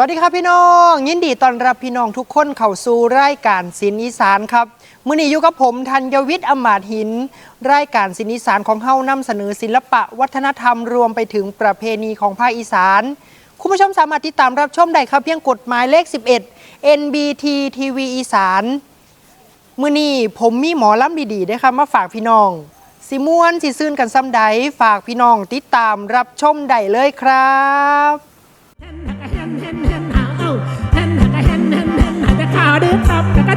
วัสดีครับพี่น้อง ยินดีต้อนรับพี่น้องทุกคนเข้าสู่รายการศิลป์อีสานครับมื้อนี้อยู่กับผมธัญวิทย์อมาตหิน รายการศิลป์อีสานของเฮานำเสนอศิลปะ วัฒนธรรมรวมไปถึงประเพณีของภาคอีสาน คุณผู้ชมสามารถติดตามรับชมได้ครับ เพียงกฎหมายเลข 11 NBT TV อีสานมื้อนี้ผมมีหมอลำดีๆได้อค่ะมาฝากพี่น้องสิม่วนสิซื่นกันซ้ำใดฝากพี่น้องติดตามรับชมได้เลยครับ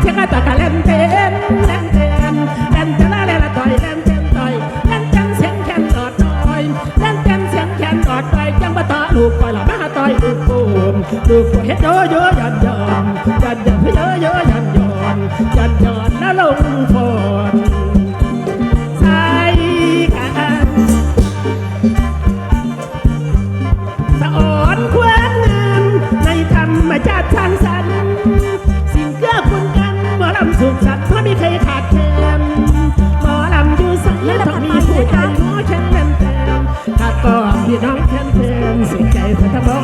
ล่นเต้นเล่นเต้นเล่นจะละเล่นละต่อยเล่นเต้นต่อยเล่นจังเสียงแคนตอดต่อยเล่นจังเสียงแคนตอดต่อยจังบะตอลูกปล่อยละมาต่อยลูกปูมลูกปูเฮ็ดโยโยยันยันยันยันเพื่อ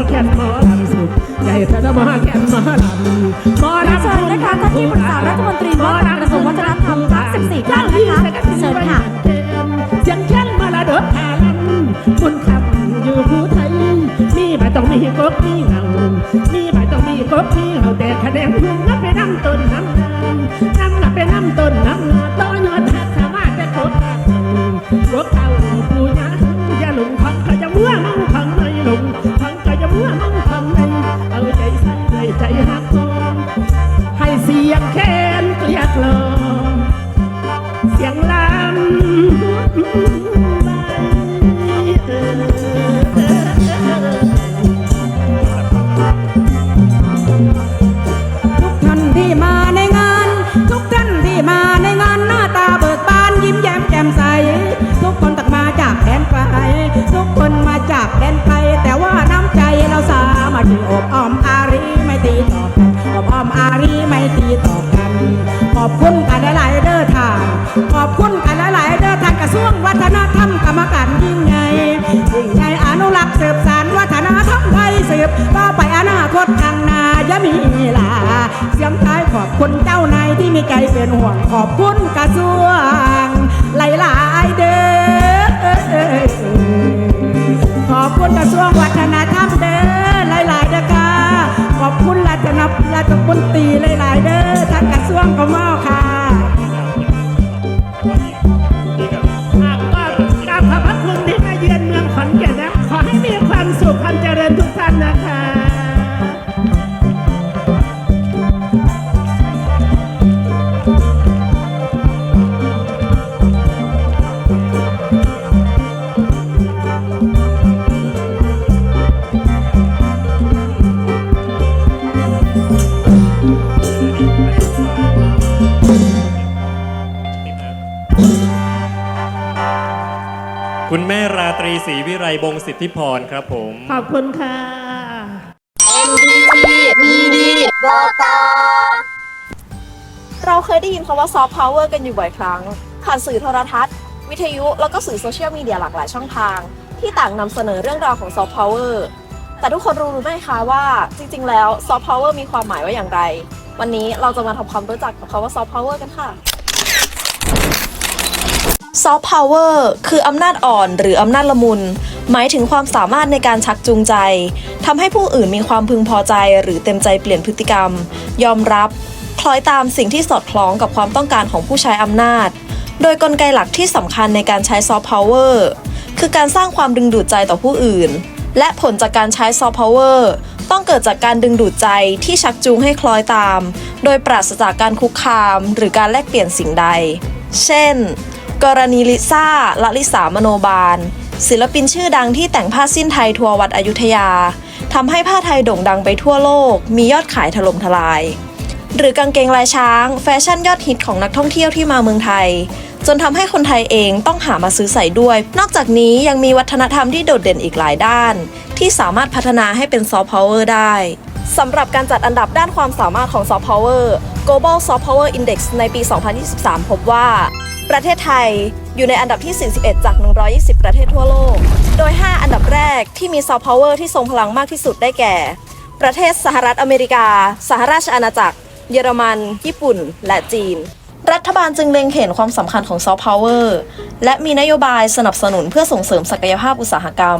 แค้นหมอลำสุขใจเธอถ้ามองแค้นหมอลำหมอลำเชิญนะคะท่านที่ปรึกษารัฐมนตรีว่าการกระทรวงวัฒนธรรมทั้ง14ท่านนะคะเชิญค่ะเสียงแค้นมาละเดดพาลันบุญคำอยู่ผู้ไทย มีใบต้องมีกบมีเงามีใบต้องมีกบมีเงาแต่คะแนนพุ่งนับไปน้ำต้นน้ำน้ำน้ำนับไปน้ำต้นน้ำต้นยอดทักสามารถจะกบหักก อบอ้อมอารีไม่ตีต่อกัน ขอบคุณกันหลายเด้อทานขอบคุณกันหลายเด้อทานกระทรวงวัฒนธรรมกรรมการยิ่งใหญ่ยิ่งใหญ่อนุรักษ์สืบสานวัฒนธรรมไทยสืบต่อไปอนาคตข้างหน้าอย่ามีลาเสียงท้ายขอบคุณเจ้านายที่มีใจเป็นห่วงขอบคุณกระทรวงหลายๆเด้อขอบคุณกระทรวงวัฒนธรรม ราชบุตรีหลาย ๆ เด้อทางกระทรวงก็มา ศรีวิไลบงศ์สิทธิพรครับผม ขอบคุณค่ะเราเคยได้ยินคำว่าซอฟต์พาวเวอร์กันอยู่บ่อยครั้ง ผ่านสื่อโทรทัศน์ วิทยุ แล้วก็สื่อโซเชียลมีเดียหลากหลายช่องทาง ที่ต่างนำเสนอเรื่องราวของซอฟต์พาวเวอร์แต่ทุกคนรู้หรือไม่คะว่าจริงๆ แล้วซอฟต์พาวเวอร์มีความหมายว่าอย่างไร วันนี้เราจะมาทำความรู้จักกับคำว่าซอฟต์พาวเวอร์กันค่ะ ซอฟต์พาวเวอร์คืออำนาจอ่อนหรืออำนาจละมุน หมายถึงความสามารถในการชักจูงใจทำให้ผู้อื่นมีความพึงพอใจ หรือเต็มใจเปลี่ยนพฤติกรรม ยอมรับคล้อยตามสิ่งที่สอดคล้องกับความต้องการของผู้ใช้อำนาจ โดยกลไกหลักที่สำคัญในการใช้ซอฟต์พาวเวอร์คือการสร้างความดึงดูดใจต่อผู้อื่น และผลจากการใช้ซอฟต์พาวเวอร์ต้องเกิดจากการดึงดูดใจที่ชักจูงให้คล้อยตาม โดยปราศจากการคุกคาม หรือการแลกเปลี่ยนสิ่งใด เช่น กรณีลิซ่าละลิสามโนบาล ศิลปินชื่อดังที่แต่งผ้าสิ้นไทยทัวร์วัดอยุธยาทำให้ผ้าไทยโด่งดังไปทั่วโลก มียอดขายถล่มทลาย หรือกางเกงลายช้าง แฟชั่นยอดฮิตของนักท่องเที่ยวที่มาเมืองไทย จนทำให้คนไทยเองต้องหามาซื้อใส่ด้วย นอกจากนี้ยังมีวัฒนธรรมที่โดดเด่นอีกหลายด้าน ที่สามารถพัฒนาให้เป็นซอฟต์พาวเวอร์ได้ สำหรับการจัดอันดับด้านความสามารถของซอฟต์พาวเวอร์ Global Soft Power Index ในปี 2023 พบว่า ประเทศไทยอยู่ในอันดับที่ 41 จาก 120 ประเทศทั่วโลก โดย 5 อันดับแรกที่มีซอฟต์พาวเวอร์ที่ทรงพลังมากที่สุดได้แก่ ประเทศสหรัฐอเมริกา สหราชอาณาจักร เยอรมัน ญี่ปุ่น และจีน รัฐบาลจึงเล็งเห็นความสำคัญของซอฟต์พาวเวอร์และมีนโยบายสนับสนุนเพื่อส่งเสริมศักยภาพอุตสาหกรรม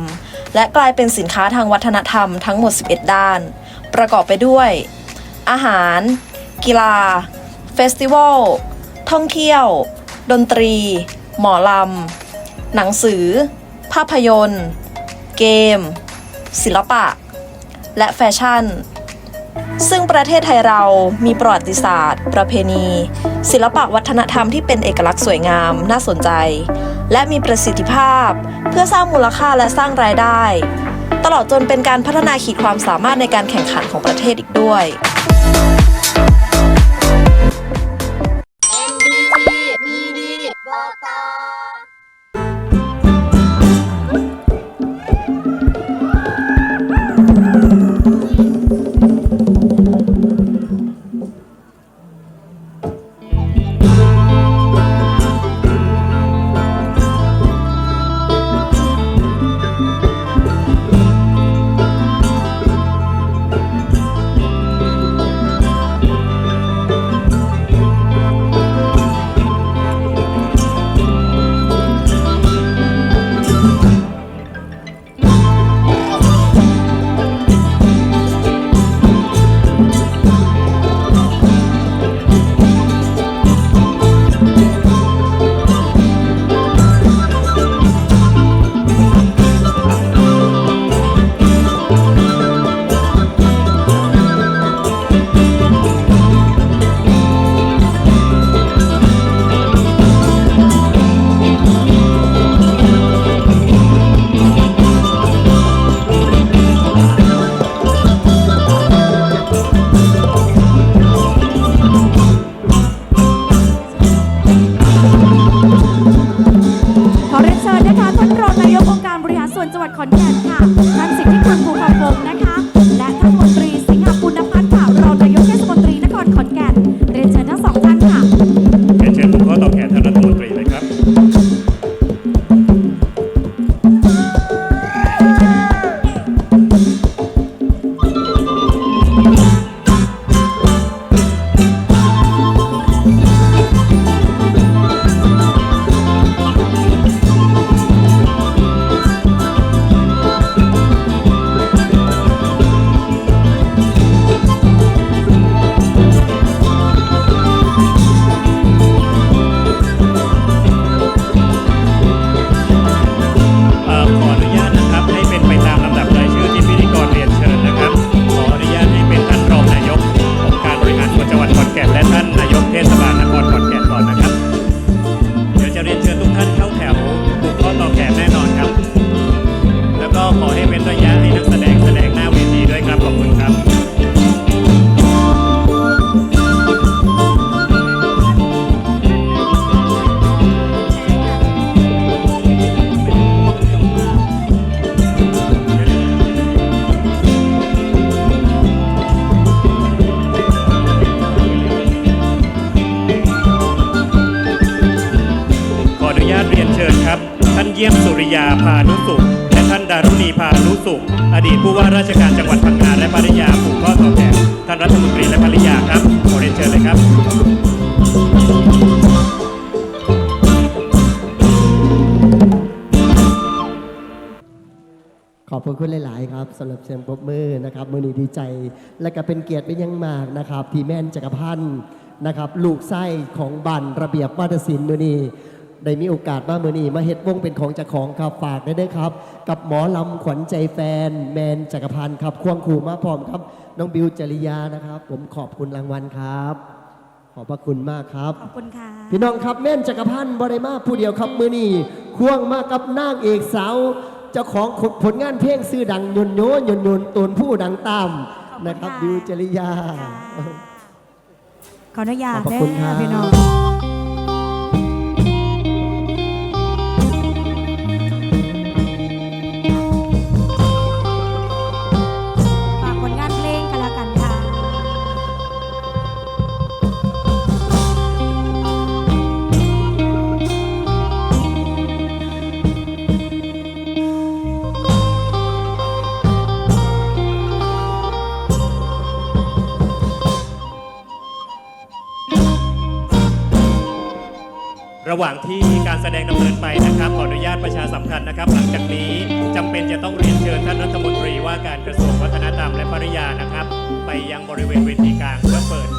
และกลายเป็นสินค้าทางวัฒนธรรมทั้งหมด 11 ด้าน ประกอบไปด้วย อาหาร กีฬา เฟสติวัล ท่องเที่ยว ดนตรี หมอลำ หนังสือ ภาพยนตร์ เกม ศิลปะ และแฟชั่น ซึ่งประเทศไทยเรามีประวัติศาสตร์ ประเพณี ศิลปะวัฒนธรรมที่เป็นเอกลักษณ์สวยงามน่าสนใจ และมีประสิทธิภาพ เพื่อสร้างมูลค่าและสร้างรายได้ ตลอดจนเป็นการพัฒนาขีดความสามารถในการแข่งขันของประเทศอีกด้วยข เยี่ยมสุริยาพานุสุข และท่านดารุณีพานุสุข อดีตผู้ว่าราชการจังหวัดพังงาและภริยาผูกข้อต่อแทนท่านรัฐมนตรีและภริยาครับขอเรียนเชิญเลยครับขอบพระคุณหลาย ๆ ครับสำหรับเสียงปรบมือนะครับมือนี้ดีใจ และก็เป็นเกียรติเป็นอยังมากนะครับที่แม่นจักรพันธ์นะครับลูกไส้ของบันระเบียบวัฒศิลป์มือนี้ ได้มีโอกาสมามือนี้มาเฮ็ดวงเป็นของเจ้าของครับฝากได้ด้วยครับ กับหมอลำขวัญใจแฟน แมนจักรพันธ์ครับควงขู่มาพร้อมครับ น้องบิวจริยานะครับ ผมขอบคุณรางวัลครับ ขอบพระคุณมากครับ ขอบคุณค่ะ พี่น้องครับแม่นจักรพันธ์บริมาผู้เดียวครับมือนี่ควงมากับนางเอกสาวเจ้าของผลงานเพลงซื้อดังยนโยนยนยนตนผู้ดังตามขอบคุณนะครับค่ะดิวจริยา ขออนุญาตขอบคุณเด้ครัอบพี่น้อง ระหว่างที่การแสดงดำเนินไปนะครับขออนุญาตประชาสัมพันธ์นะครับ หลังจากนี้จำเป็นจะต้องเรียนเชิญท่านรัฐมนตรีว่าการกระทรวงวัฒนธรรมและปริยานะครับ ไปยังบริเวณเวทีกลางเพื่อเปิด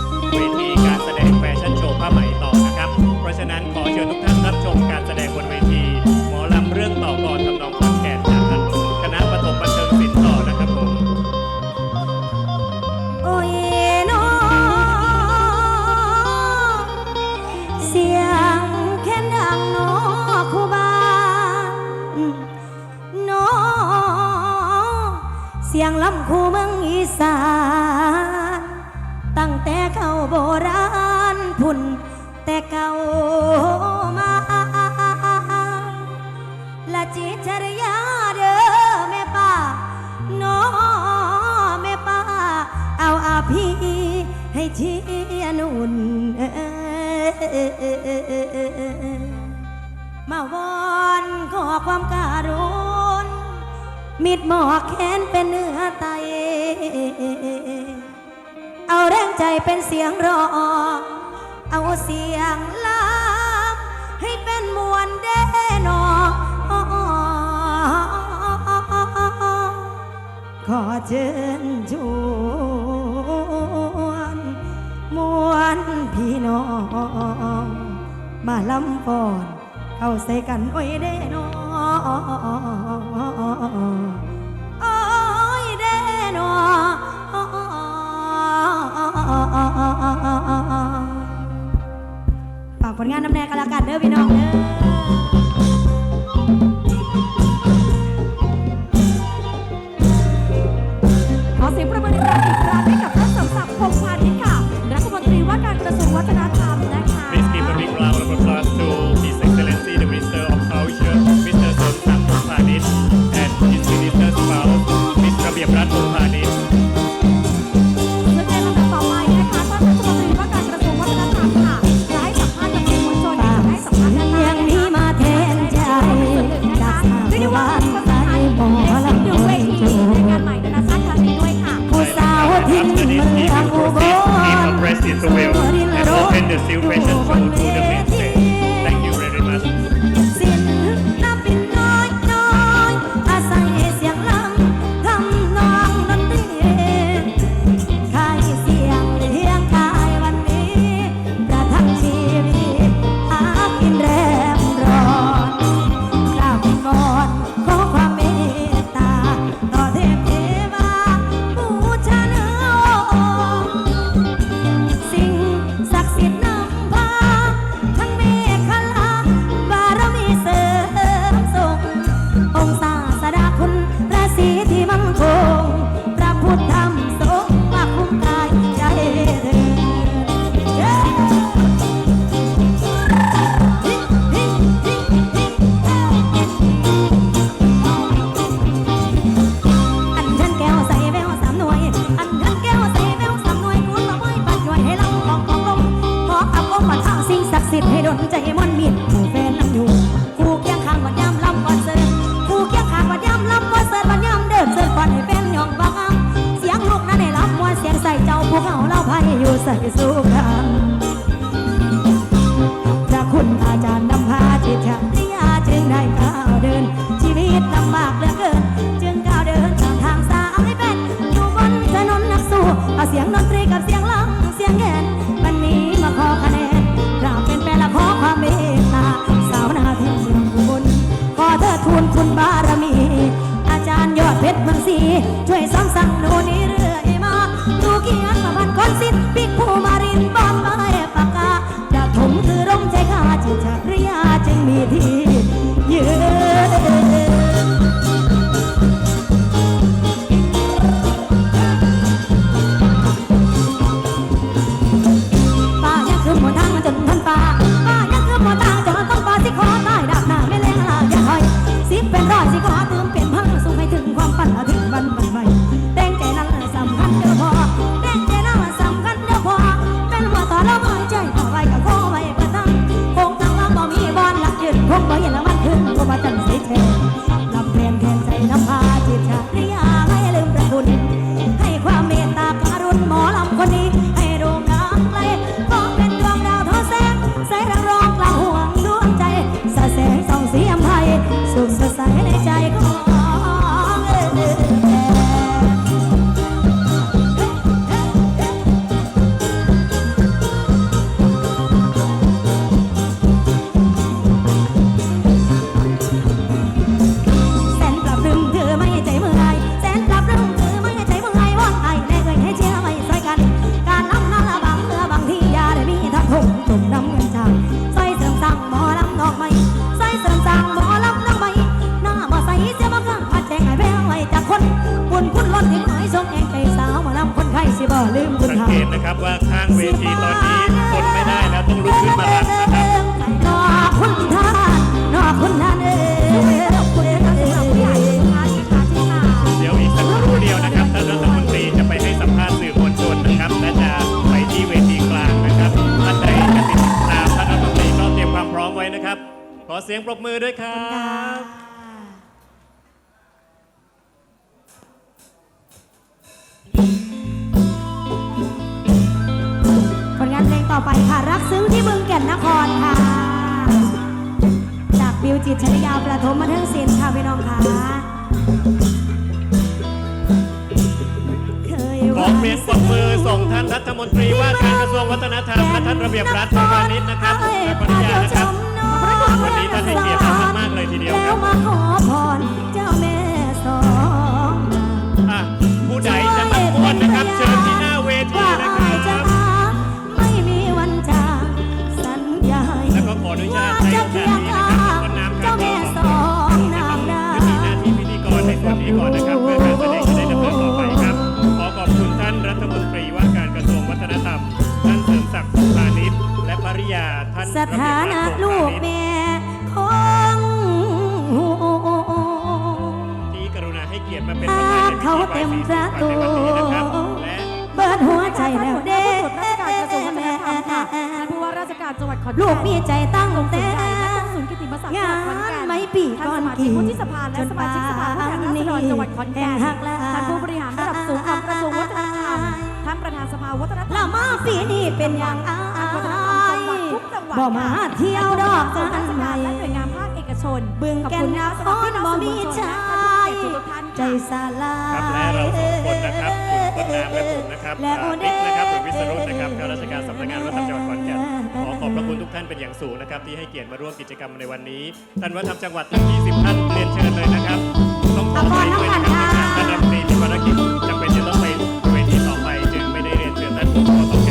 เชิญชวนมวนพี่น้อง มาลำฟอนเข้าใส่กันโอ้ยเด้น้อโอ้ยเด้น้อฝากผลงานน้ำแดงกันละกันเด้อพี่น้องเด้อ ว่าการกระทรวงวัฒนธรรมนะคะ Please give a big round of applause to His Excellency the Minister of Culture Mr. Son Sam Pranit and His Minister Spouse Mr. ระเบียบรัฐวงศ์ไท the silk fashion สียงรังเสียงแงนมันมีมาขอคะแนนกราบเป็นแปนละขอความเมตตาสาวนาทิพย์เมืองบุญขอเธอทูลคุณบารมี อาจารย์ยอดเพชรเมืศีช่วยสั่งสั่งโนูนี้เรื่อยมาหนูเกียรติมาพันคนสิทธิ์ปิกผู้มารินบอมใบปากกาดาบถมคือร่มใจข้าจิตชาพริยาจึงมีที่ยืน เสียงปรบมือด้วยครับผลงานเพลงต่อไปค่ะ รักซึ้งที่บึงแก่นนครค่ะ จากบิวจิตรชริยาประถมมาเทิงศิลป์ค่ะพี่น้องค่ะเคยขอเสียงปรบมือส่งท่านรัฐมนตรีว่าการกระทรวงวัฒนธรรมและท่านระเบียบรัฐพาณิชย์นะครับและขออนุญาตนะครับ วันนี้ท่านให้เกียรติเรามากๆเลยทีเดียวครับแล้วมาขอพรเจ้าแม่สองอะผู้ใดจะมากวนนะครับ เชิญที่หน้าเวทีว่านะคอายจะรับมาไม่มีวันจากสัญญาแล้วก็ขออนุญาตใช้โอกาสนี้นะครับต้นน้ำครับเจ้าแม่สองนามดาจะมีหน้าที่พิธีกรในส่วนนี้ก่อนนะครับเพื่อการแสดงจะได้ดำเนินต่อไปครับ ขอขอบคุณท่านรัฐมนตรีว่าการกระทรวงวัฒนธรรมท่านเสริมศักดิ์สุภานิชและภริยาท่านสระเบียบถารันะ มาเป็นประธานในพิธีเขาเต็มประตูเปิดหัวใจแล้วเด้ราชการกระทรวงวัฒนธรรมค่ะท่านผู้ว่าราชการจังหวัดขอนแก่นลูกมีใจตั้งแต่ศูนย์กิติมศักดิ์จังหวัดขอนแก่นงานไม่ปีก่อนท่านสมาชิกวุฒิสภาและสมาชิกสภาผู้แทนราษฎรจังหวัดขอนแก่นท่านผู้บริหารระดับสูงของกระทรวงวัฒนธรรมท่านประธานสภาวัฒนธรรมละมาปีนี้เป็นอย่างอายวัฒนธรทุกจังหวัดบ่มาเที่ยวดอกจัวนราชนการใหและหน่วยงานภาคเอกชนเบึงแก่นนครบ่มีชา ทุกท่านใจสลายครับและเราสองคนนะครับคุณต้นน้ำและผมนะครับและโอเดบิ๊กนะครับหรือวิศรุตนะครับข้าราชการสำนักงานวัฒนธรรมจังหวัดขอนแก่นขอขอบพระคุณทุกท่านเป็นอย่างสูงนะครับ ที่ให้เกียรติมาร่วมกิจกรรมในวันนี้ ท่านวัฒนธรรมจังหวัดทั้ง 20 ท่านเรียนเชิญเลยนะครับต้องขอไปด้วยนะครับท่านรัฐมนตรีมีภารกิจจำเป็นจะต้องไปเวทีต่อไปจึงไม่ได้เรียนเชิญท่านผู้ว่า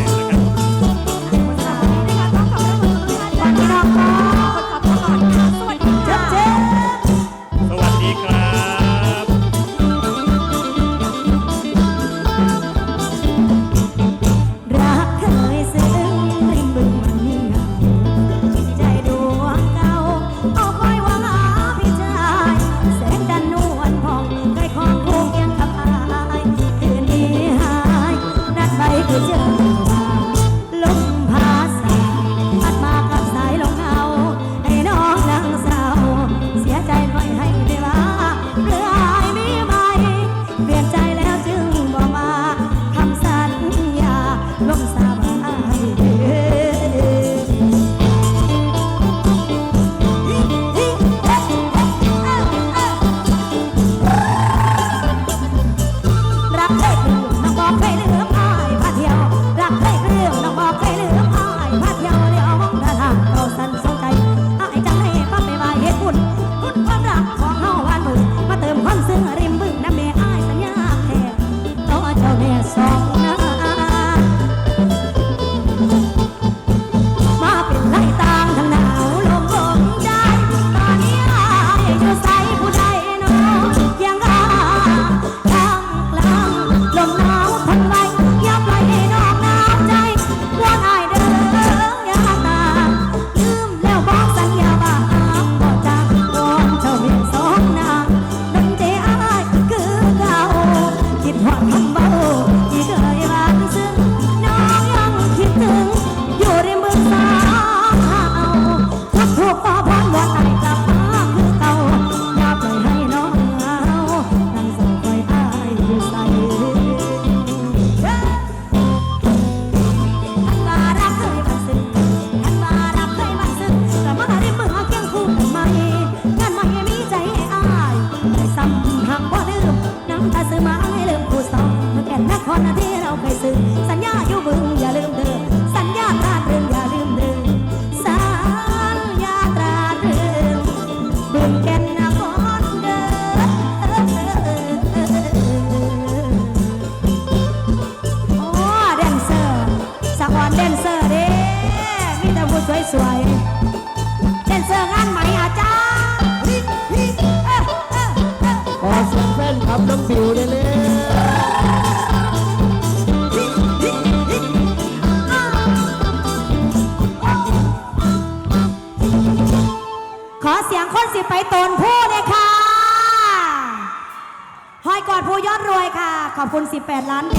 8 ล้าน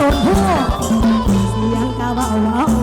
ต้นหักเสียงกะว่าว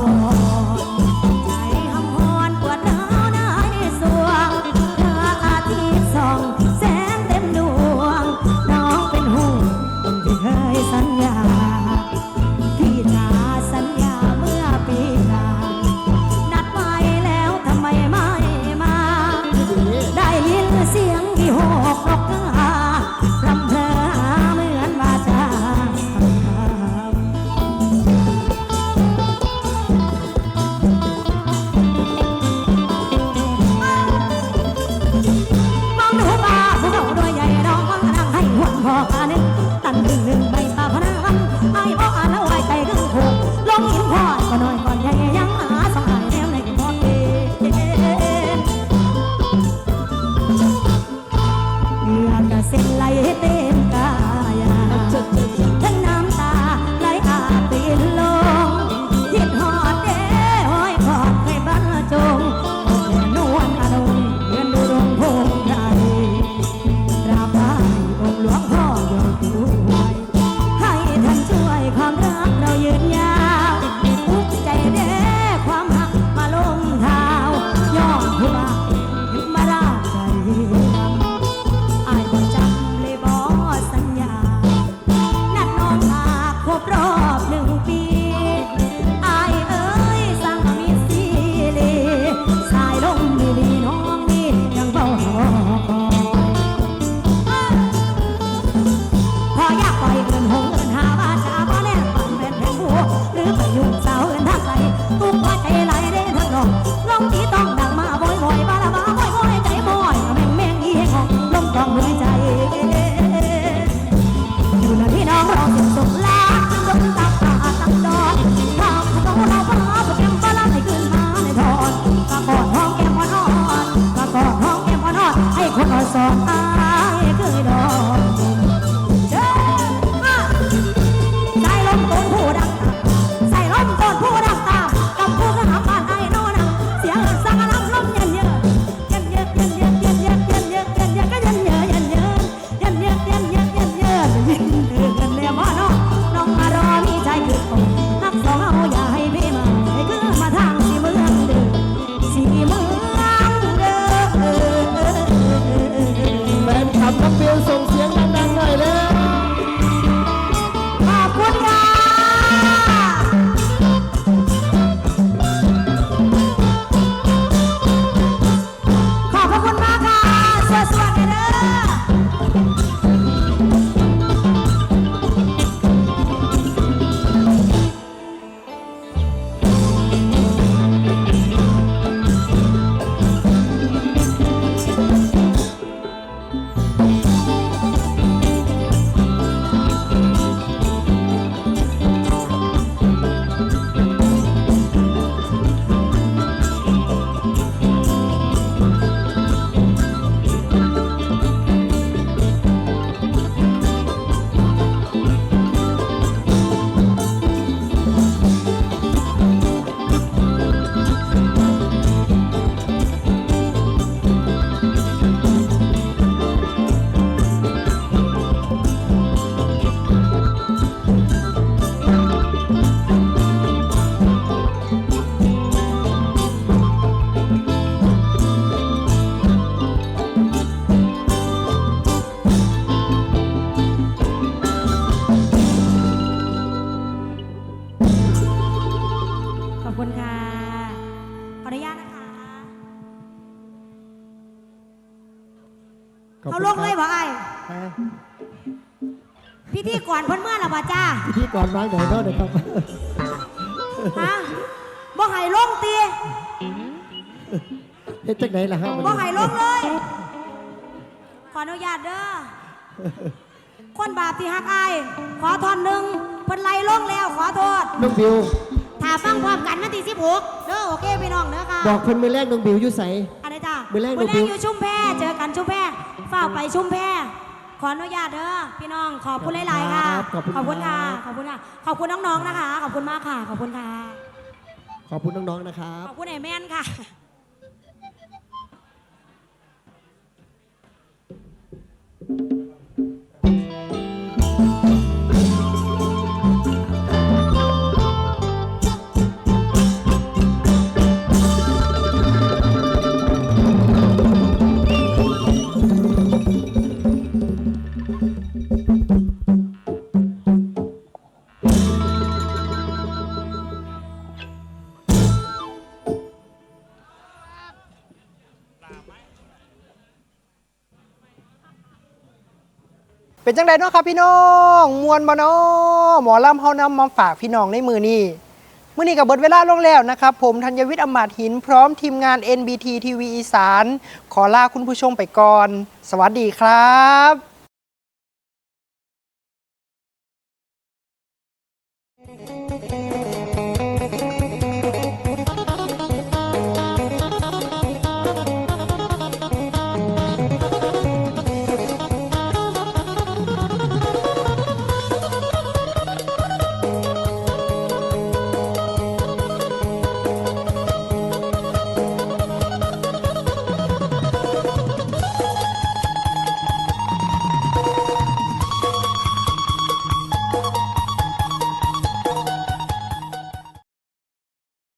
รวางไหนเนาะนะครับ ฮะบ่ให้ลงตีเฮ็ดจังไหนล่ะฮะวันบ่นี้ให้ลงเลย ขออนุญาตเด้อ คนบาปที่ฮักอาย ขอทอนหนึ่งเพิ่นไล่ลงแล้วขอโทษ น้องบิว ถ้าฟังพร้อมกันวันที่16เด้อโอเคพี่น้องเด้อค่ะ บอกเพิ่นมือแรกน้องบิวอยู่ไส อะไรจ้ามื้อแรกมื้อแรหนูกบิวอยู่ชุมแพเจอกันชุมแพฝ้ากไปชุมแพ ขออนุญาตเด้อพี่น้องขอบคุณหลายๆค่ะครับขอบคุณขอบคุณค่ะครับขอบคุณค่ะ ขอบคุณน้องๆนะคะ ขอบคุณมากค่ะ ขอบคุณค่ะ ขอบคุณน้องๆนะครับ ขอบคุณไอ้แม่นค่ะ เป็นจังไดเนาะครับพี่น้องมวนบ่เนาะหมอลำเฮานำมาฝากพี่น้องในมือนี้มื่อนี้กับเบิดเวลาลงแล้วนะครับ ผมธัญวิทย์อมาตหินพร้อมทีมงาน NBT ทีวีอีสาน ขอลาคุณผู้ชมไปก่อน สวัสดีครับ